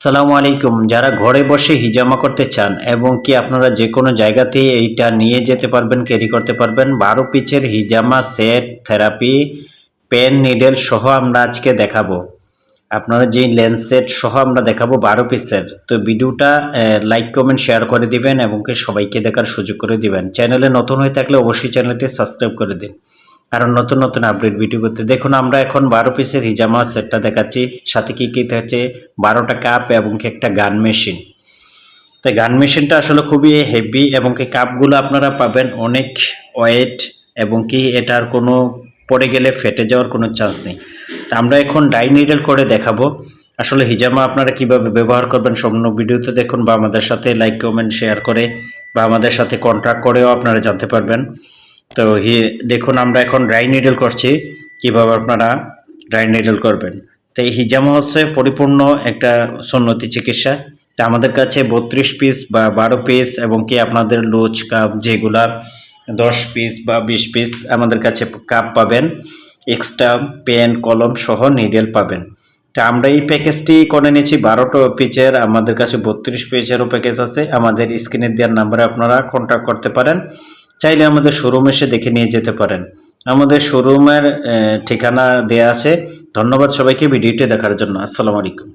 সালামু আলাইকুম। যারা ঘরে বসে হিজামা করতে চান এবং কি আপনারা যে কোনো জায়গাতেই এইটা নিয়ে যেতে পারবেন, ক্যারি করতে পারবেন, বারো পিচের হিজামা, সেট, থেরাপি, পেন, নিডেল সহ আমরা আজকে দেখাবো। আপনারা যেই লেন্স সেট সহ আমরা দেখাবো বারো পিসের। তো ভিডিওটা লাইক, কমেন্ট, শেয়ার করে দিবেন এবং সবাইকে দেখার সুযোগ করে দিবেন। চ্যানেলে নতুন হয়ে থাকলে অবশ্যই চ্যানেলটি সাবস্ক্রাইব করে দিন। কারণ নতুন নতুন আপডেট ভিডিও করতে। দেখুন, আমরা এখন বারো পিসের হিজামা সেটটা দেখাচ্ছি। সাথে কি কি থাকছে বারোটা কাপ এবং কি একটা গান মেশিন তাই গান মেশিনটা আসলে খুবই হেভি এবং কি কাপগুলো আপনারা পাবেন অনেক ওয়েট এবং কি এটার কোনো পড়ে গেলে ফেটে যাওয়ার কোনো চান্স নেই। তা আমরা এখন ডাই নিডেল করে দেখাবো। আসলে হিজামা আপনারা কীভাবে ব্যবহার করবেন সম্পূর্ণ ভিডিওতে দেখুন বা আমাদের সাথে লাইক কমেন্ট শেয়ার করে বা আমাদের সাথে কন্ট্যাক্ট করেও আপনারা জানতে পারবেন। তো দেখুন আমরা এখন ড্রাই নিডল করছি, কীভাবে আপনারা ড্রাই নিডল করবেন। তো এই হিজামা হচ্ছে পরিপূর্ণ একটা সন্নতি চিকিৎসা। তা আমাদের কাছে বত্রিশ পিস বা বারো পিস এবং কি আপনাদের লুজ, কাপ যেগুলা দশ পিস বা বিশ পিস আমাদের কাছে কাপ পাবেন। এক্সট্রা পেন কলম সহ নিডেল পাবেন। তা আমরা এই প্যাকেজটি করে নিয়েছি, বারোটা পিচের আমাদের কাছে বত্রিশ পেজেরও প্যাকেজ আছে। আমাদের স্ক্রিনে দেওয়ার নাম্বারে আপনারা কন্ট্যাক্ট করতে পারেন। চাইলে আমাদের শোরুম এসে দেখে নিয়ে যেতে পারেন। আমাদের শোরুমের ঠিকানা দেয়া আছে। ধন্যবাদ সবাইকে ভিডিওটি দেখার জন্য। আসসালামু আলাইকুম।